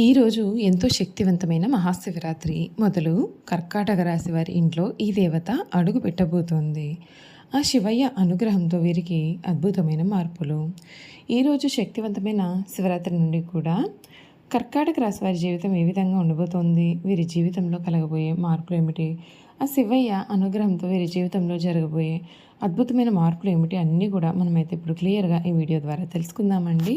ఈరోజు ఎంతో శక్తివంతమైన మహాశివరాత్రి మొదలు కర్కాటక రాశి వారి ఇంట్లో ఈ దేవత అడుగు పెట్టబోతోంది. ఆ శివయ్య అనుగ్రహంతో వీరికి అద్భుతమైన మార్పులు. ఈరోజు శక్తివంతమైన శివరాత్రి నుండి కూడా కర్కాటక రాశి వారి జీవితం ఏ విధంగా ఉండబోతోంది వీరి జీవితంలో కలగబోయే మార్పులు ఏమిటి ఆ శివయ్య అనుగ్రహంతో వీరి జీవితంలో జరగబోయే అద్భుతమైన మార్పులు ఏమిటి అన్నీ కూడా మనమైతే ఇప్పుడు క్లియర్గా ఈ వీడియో ద్వారా తెలుసుకుందామండి.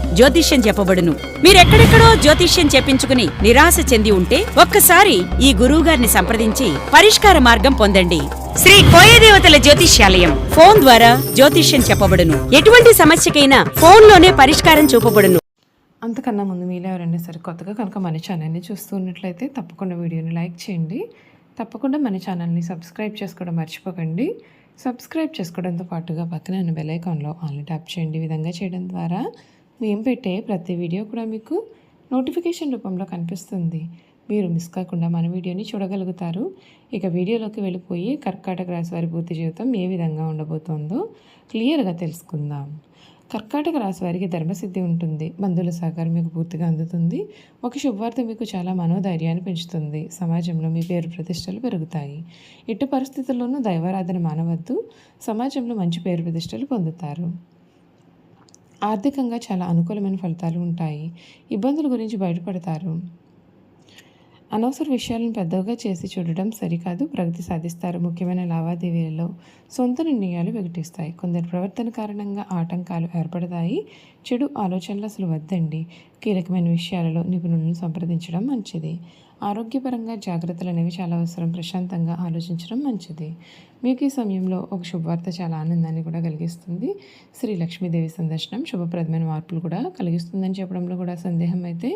జ్యోతిష్యం చెప్పబడును. మీరెక్కడెక్కడో జ్యోతిష్యం చెప్పించుకుని నిరాశ చెంది ఉంటే ఒక్కసారి ఈ గురువు గారిని సంప్రదించి పరిష్కార మార్గం పొందండి. శ్రీ కోయదేవతల జ్యోతిష్యాలయం ఫోన్ ద్వారా జ్యోతిష్యం చెప్పబడును. ఎటువంటి సమస్యకైనా ఫోన్లోనే పరిష్కారం చూపబడును. అంతకన్నా ముందు మీలో ఎవరైనా సరే కొత్తగా కనుక మన ఛానల్ని చూస్తూ ఉన్నట్లయితే తప్పకుండా వీడియోని లైక్ చేయండి. తప్పకుండా మన ఛానల్ని సబ్స్క్రైబ్ చేసుకోవడం మర్చిపోకండి. సబ్స్క్రైబ్ చేసుకోవడంతో పాటుగా పక్కన బెల్ ఐకాన్లో ఆన్లైన్ ట్యాప్ చేయండి. ఈ విధంగా చేయడం ద్వారా మేము పెట్టే ప్రతి వీడియో కూడా మీకు నోటిఫికేషన్ రూపంలో కనిపిస్తుంది. మీరు మిస్ కాకుండా మన వీడియోని చూడగలుగుతారు. ఇక వీడియోలోకి వెళ్ళిపోయి కర్కాటక రాశి వారి పూర్తి జీవితం ఏ విధంగా ఉండబోతోందో క్లియర్గా తెలుసుకుందాం. కర్కాటక రాశి వారికి ధర్మసిద్ధి ఉంటుంది. బంధువుల సహకారం మీకు పూర్తిగా అందుతుంది. ఒక శుభవార్త మీకు చాలా మనోధైర్యాన్ని పెంచుతుంది. సమాజంలో మీ పేరు ప్రతిష్టలు పెరుగుతాయి. ఎట్టి పరిస్థితుల్లోనూ దైవారాధన మానవద్దు. సమాజంలో మంచి పేరు ప్రతిష్టలు పొందుతారు. ఆర్థికంగా చాలా అనుకూలమైన ఫలితాలు ఉంటాయి. ఇబ్బందుల గురించి బయటపడతారు. అనవసర విషయాలను పెద్దగా చేసి చూడడం సరికాదు ప్రగతి సాధిస్తారు. ముఖ్యమైన లావాదేవీలలో సొంత నిర్ణయాలు వికటిస్తాయి కొందరి ప్రవర్తన కారణంగా ఆటంకాలు ఏర్పడతాయి. చెడు ఆలోచనలు అసలు వద్దండి. కీలకమైన విషయాలలో నిపుణులను సంప్రదించడం మంచిది. ఆరోగ్యపరంగా జాగ్రత్తలు అనేవి చాలా అవసరం. ప్రశాంతంగా ఆలోచించడం మంచిది. మీకు ఈ సమయంలో ఒక శుభవార్త చాలా ఆనందాన్ని కూడా కలిగిస్తుంది. శ్రీ లక్ష్మీదేవి సందర్శనం శుభప్రదమైన మార్పులు కూడా కలిగిస్తుందని చెప్పడంలో కూడా సందేహం అయితే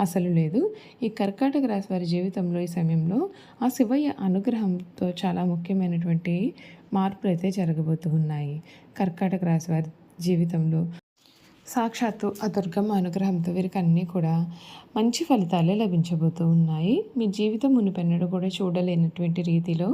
అసలు లేదు. ఈ కర్కాటక రాశి వారి జీవితంలో ఈ సమయంలో ఆ శివయ్య అనుగ్రహంతో చాలా ముఖ్యమైనటువంటి మార్పులు అయితే జరగబోతూ ఉన్నాయి. కర్కాటక రాశి వారి జీవితంలో సాక్షాత్తు ఆ దుర్గమ్మ అనుగ్రహంతో వీరికి అన్నీ కూడా మంచి ఫలితాలే లభించబోతూ ఉన్నాయి. మీ జీవితం మునిపెన్నడు కూడా చూడలేనటువంటి రీతిలో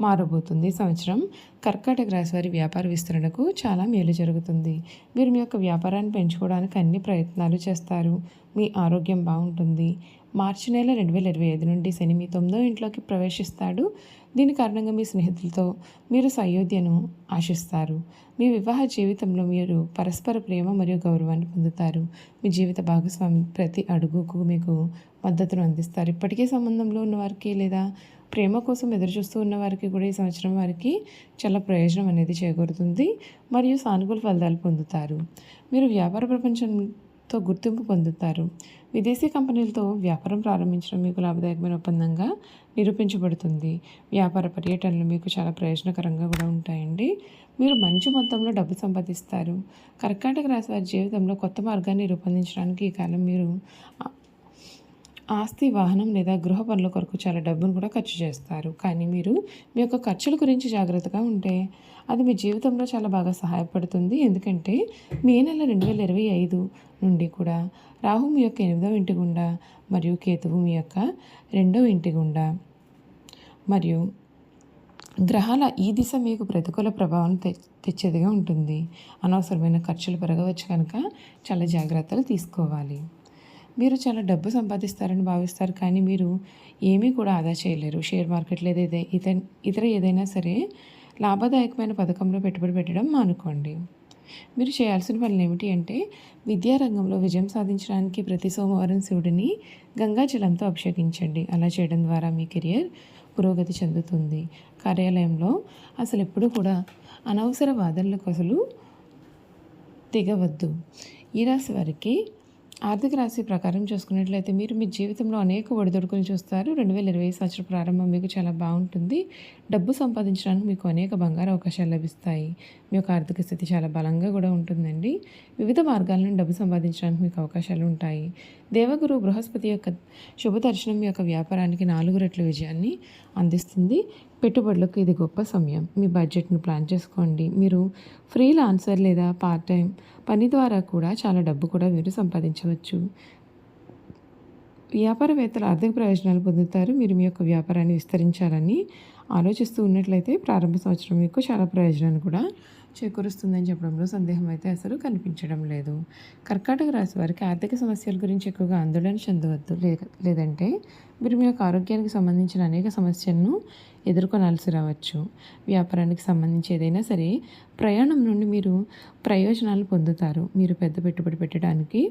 మారబోతుంది సంవత్సరం. కర్కాటక రాశి వారి వ్యాపార విస్తరణకు చాలా మేలు జరుగుతుంది. మీరు మీ యొక్క వ్యాపారాన్ని పెంచుకోవడానికి అన్ని ప్రయత్నాలు చేస్తారు. మీ ఆరోగ్యం బాగుంటుంది. మార్చి నెల రెండు వేల ఇరవై ఐదు నుండి శని మీ తొమ్మిదో ఇంట్లోకి ప్రవేశిస్తాడు. దీని కారణంగా మీ స్నేహితులతో మీరు సయోధ్యను ఆశిస్తారు. మీ వివాహ జీవితంలో మీరు పరస్పర ప్రేమ మరియు గౌరవాన్ని పొందుతారు. మీ జీవిత భాగస్వామి ప్రతి అడుగుకు మీకు మద్దతును అందిస్తారు. ఇప్పటికే సంబంధంలో ఉన్నవారికి లేదా ప్రేమ కోసం ఎదురు చూస్తూ ఉన్న వారికి కూడా ఈ సంవత్సరం వారికి చాలా ప్రయోజనం అనేది చేకూరుతుంది. మరియు సానుకూల ఫలితాలు పొందుతారు. మీరు వ్యాపార ప్రపంచం తో గుర్తింపు పొందుతారు. విదేశీ కంపెనీలతో వ్యాపారం ప్రారంభించడం మీకు లాభదాయకమైన ఒప్పందంగా నిరూపించబడుతుంది. వ్యాపార పర్యటనలు మీకు చాలా ప్రయోజనకరంగా కూడా ఉంటాయండి. మీరు మంచి మొత్తంలో డబ్బు సంపాదిస్తారు. కర్కాటక రాశి వారి జీవితంలో కొత్త మార్గాన్ని రూపొందించడానికి ఈ కాలం మీరు ఆస్తి వాహనం లేదా గృహ పనుల కొరకు చాలా డబ్బును కూడా ఖర్చు చేస్తారు. కానీ మీరు మీ యొక్క ఖర్చుల గురించి జాగ్రత్తగా ఉంటే అది మీ జీవితంలో చాలా బాగా సహాయపడుతుంది. ఎందుకంటే మే నెల రెండు వేల ఇరవై ఐదు నుండి కూడా రాహు మీ యొక్క ఎనిమిదవ ఇంటి గుండా మరియు కేతువు మీ యొక్క రెండవ ఇంటి గుండా మరియు గ్రహాల ఈ దిశ మీకు ప్రతికూల ప్రభావం తె తెచ్చేదిగా ఉంటుంది. అనవసరమైన ఖర్చులు పెరగవచ్చు కనుక చాలా జాగ్రత్తలు తీసుకోవాలి. మీరు చాలా డబ్బు సంపాదిస్తారని భావిస్తారు కానీ మీరు ఏమీ కూడా ఆదా చేయలేరు. షేర్ మార్కెట్లో ఏదైతే ఇతర ఇతర ఏదైనా సరే లాభదాయకమైన పథకంలో పెట్టుబడి పెట్టడం మానుకోండి. మీరు చేయాల్సిన పనులు ఏమిటి అంటే విద్యారంగంలో విజయం సాధించడానికి ప్రతి సోమవారం శివుడిని గంగాజలంతో అభిషేకించండి. అలా చేయడం ద్వారా మీ కెరియర్ పురోగతి చెందుతుంది. కార్యాలయంలో అసలు ఎప్పుడు కూడా అనవసర వాదనలకు అసలు దిగవద్దు. ఈ రాశి వారికి ఆర్థిక రాశి ప్రకారం చూసుకున్నట్లయితే మీరు మీ జీవితంలో అనేక ఒడిదొడుకులు చూస్తారు. రెండు వేల ఇరవై సంవత్సర ప్రారంభం మీకు చాలా బాగుంటుంది. డబ్బు సంపాదించడానికి మీకు అనేక బంగారు అవకాశాలు లభిస్తాయి. మీ యొక్క ఆర్థిక స్థితి చాలా బలంగా కూడా ఉంటుందండి. వివిధ మార్గాల నుండి డబ్బు సంపాదించడానికి మీకు అవకాశాలు ఉంటాయి. దేవగురు బృహస్పతి యొక్క శుభ దర్శనం మీ యొక్క వ్యాపారానికి నాలుగు రెట్ల విజయాన్ని అందిస్తుంది. పెట్టుబడులకు ఇది గొప్ప సమయం. మీ బడ్జెట్ను ప్లాన్ చేసుకోండి. మీరు ఫ్రీలాన్సర్ లేదా పార్ట్ టైం పని ద్వారా కూడా చాలా డబ్బు కూడా మీరు సంపాదించవచ్చు. వ్యాపారవేత్తలు ఆర్థిక ప్రయోజనాలు పొందుతారు. మీరు మీ యొక్క వ్యాపారాన్ని విస్తరించాలని ఆలోచిస్తూ ఉన్నట్లయితే ప్రారంభ సంవత్సరం మీకు చాలా ప్రయోజనాన్ని కూడా చేకూరుస్తుందని చెప్పడంలో సందేహం అయితే అసలు కనిపించడం లేదు. కర్కాటక రాశి వారికి ఆర్థిక సమస్యల గురించి ఎక్కువగా ఆందోళన చెందవద్దు లేదంటే మీరు మీ యొక్క ఆరోగ్యానికి సంబంధించిన అనేక సమస్యలను ఎదుర్కొనాల్సి రావచ్చు. వ్యాపారానికి సంబంధించి ఏదైనా సరే ప్రయాణం నుండి మీరు ప్రయోజనాలు పొందుతారు. మీరు పెద్ద పెట్టుబడి పెట్టడానికి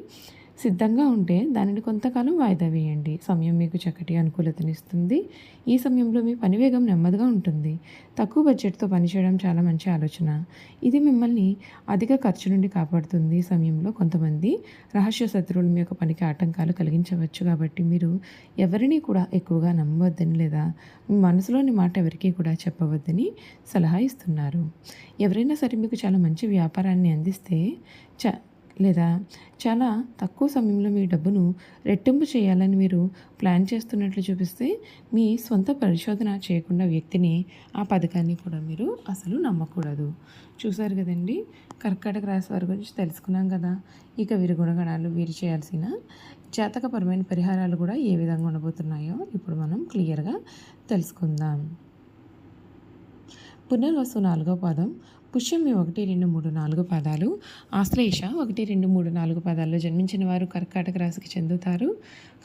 సిద్ధంగా ఉంటే దానిని కొంతకాలం వాయిదా వేయండి. సమయం మీకు చక్కటి అనుకూలతనిస్తుంది. ఈ సమయంలో మీ పని వేగం నెమ్మదిగా ఉంటుంది. తక్కువ బడ్జెట్తో పనిచేయడం చాలా మంచి ఆలోచన. ఇది మిమ్మల్ని అధిక ఖర్చు నుండి కాపాడుతుంది. ఈ సమయంలో కొంతమంది రహస్య శత్రువులు మీ యొక్క పనికి ఆటంకాలు కలిగించవచ్చు కాబట్టి మీరు ఎవరిని కూడా ఎక్కువగా నమ్మవద్దని లేదా మీ మనసులోని మాట ఎవరికీ కూడా చెప్పవద్దని సలహా ఇస్తున్నారు. ఎవరైనా సరే మీకు చాలా మంచి వ్యాపారాన్ని అందిస్తే చ లేదా చాలా తక్కువ సమయంలో మీ డబ్బును రెట్టింపు చేయాలని మీరు ప్లాన్ చేస్తున్నట్లు చూపిస్తే మీ సొంత పరిశోధన చేయకుండా వ్యక్తిని ఆ పథకాన్ని కూడా మీరు అసలు నమ్మకూడదు. చూసారు కదండి? కర్కాటక రాశి వారి గురించి తెలుసుకున్నాం కదా. ఇక వీరి గుణగణాలు వీరు చేయాల్సిన జాతకపరమైన పరిహారాలు కూడా ఏ విధంగా ఉండబోతున్నాయో ఇప్పుడు మనం క్లియర్గా తెలుసుకుందాం. పునర్వసు నాలుగో పదం పుష్యమి ఒకటి రెండు మూడు నాలుగు పదాలు ఆశ్లేష ఒకటి రెండు మూడు నాలుగు పదాల్లో జన్మించిన వారు కర్కాటక రాశికి చెందుతారు.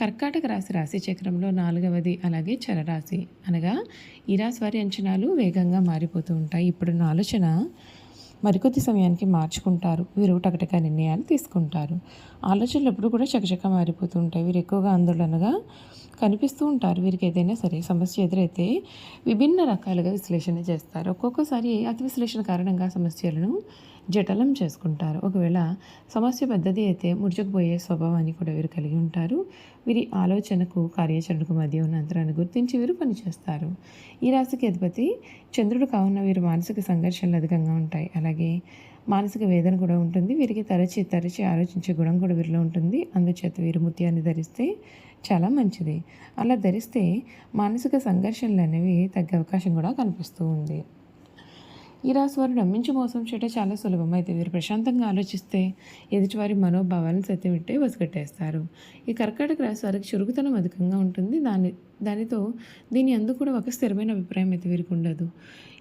కర్కాటక రాశి రాశి చక్రంలో నాలుగవది అలాగే చరరాశి అనగా ఈ రాశి వారి అంచనాలు వేగంగా మారిపోతూ ఉంటాయి. ఇప్పుడున్న ఆలోచన మరికొద్ది సమయానికి మార్చుకుంటారు. వీరు టకటక నిర్ణయాలు తీసుకుంటారు. ఆలోచనలు ఎప్పుడు కూడా చకచక మారిపోతుంటాయి వీరు ఎక్కువగా ఆందోళనగా కనిపిస్తూ ఉంటారు. వీరికి ఏదైనా సరే సమస్య ఎదురైతే విభిన్న రకాలుగా విశ్లేషణ చేస్తారు. ఒక్కొక్కసారి అతి విశ్లేషణ కారణంగా సమస్యలను జటలం చేసుకుంటారు. ఒకవేళ సమస్య పెద్దది అయితే ముడుచుకుపోయే స్వభావాన్ని కూడా వీరు కలిగి ఉంటారు. వీరి ఆలోచనకు కార్యాచరణకు మధ్య ఉన్న అంతరాన్ని గుర్తించి వీరు పనిచేస్తారు. ఈ రాశికి అధిపతి చంద్రుడు కావున వీరు మానసిక సంఘర్షణలు అధికంగా ఉంటాయి. అలాగే మానసిక వేదన కూడా ఉంటుంది. వీరికి తరచి తరచి ఆలోచించే గుణం కూడా వీరిలో ఉంటుంది. అందుచేత వీరు ముత్యాన్ని ధరిస్తే చాలా మంచిది. అలా ధరిస్తే మానసిక సంఘర్షణలు అనేవి తగ్గే అవకాశం కూడా కనిపిస్తూ ఉంది. ఈ రాశి వారు నమ్మించి మోసం చేయడం చాలా సులభం. అయితే వీరు ప్రశాంతంగా ఆలోచిస్తే ఎదుటివారి మనోభావాలను సత్యం వసిగట్టేస్తారు. ఈ కర్కాటక రాశి వారికి చురుకుతనం అధికంగా ఉంటుంది. దాని దానితో దీని అందు కూడా ఒక స్థిరమైన అభిప్రాయం అయితే వీరికి ఉండదు.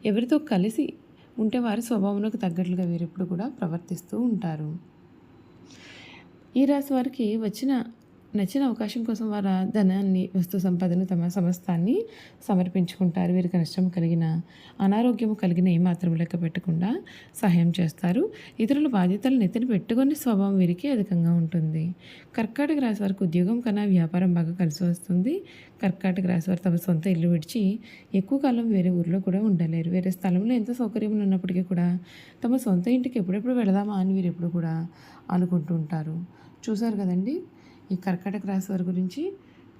ఎవరితో కలిసి ఉంటే వారి స్వభావంలోకి తగ్గట్లుగా వీరిప్పుడు కూడా ప్రవర్తిస్తూ ఉంటారు. ఈ రాశి వారికి వచ్చిన నచ్చిన అవకాశం కోసం వారు ధనాన్ని వస్తు సంపదను తమ సమస్తాన్ని సమర్పించుకుంటారు. వీరికి నష్టం కలిగిన అనారోగ్యం కలిగిన ఏమాత్రం లెక్క పెట్టకుండా సహాయం చేస్తారు. ఇతరుల బాధ్యతలు నెత్తిన పెట్టుకునే స్వభావం వీరికి అధికంగా ఉంటుంది. కర్కాటక రాశి వారికి ఉద్యోగం కన్నా వ్యాపారం బాగా కలిసి వస్తుంది. కర్కాటక రాశి వారు తమ సొంత ఇల్లు విడిచి ఎక్కువ కాలం వేరే ఊర్లో కూడా ఉండలేరు. వేరే స్థలంలో ఎంత సౌకర్యం ఉన్నప్పటికీ కూడా తమ సొంత ఇంటికి ఎప్పుడెప్పుడు వెళదామా అని వీరు ఎప్పుడు కూడా అనుకుంటూ ఉంటారు. చూసారు కదండి? ఈ కర్కాటక రాశి వారి గురించి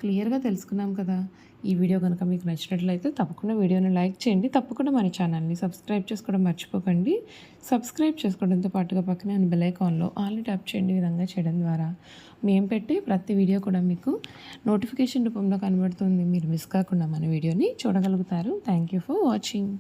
క్లియర్గా తెలుసుకున్నాం కదా. ఈ వీడియో కనుక మీకు నచ్చినట్లయితే తప్పకుండా వీడియోని లైక్ చేయండి. తప్పకుండా మన ఛానల్ని సబ్స్క్రైబ్ చేసుకోవడం మర్చిపోకండి. సబ్స్క్రైబ్ చేసుకోవడంతో పాటుగా పక్కనే ఉన్న బెలైకాన్లో ఆల్ని ట్యాప్ చేయండి. విధంగా చేయడం ద్వారా మేము పెట్టే ప్రతి వీడియో కూడా మీకు నోటిఫికేషన్ రూపంలో కనబడుతుంది. మీరు మిస్ కాకుండా మన వీడియోని చూడగలుగుతారు. Thank you for watching.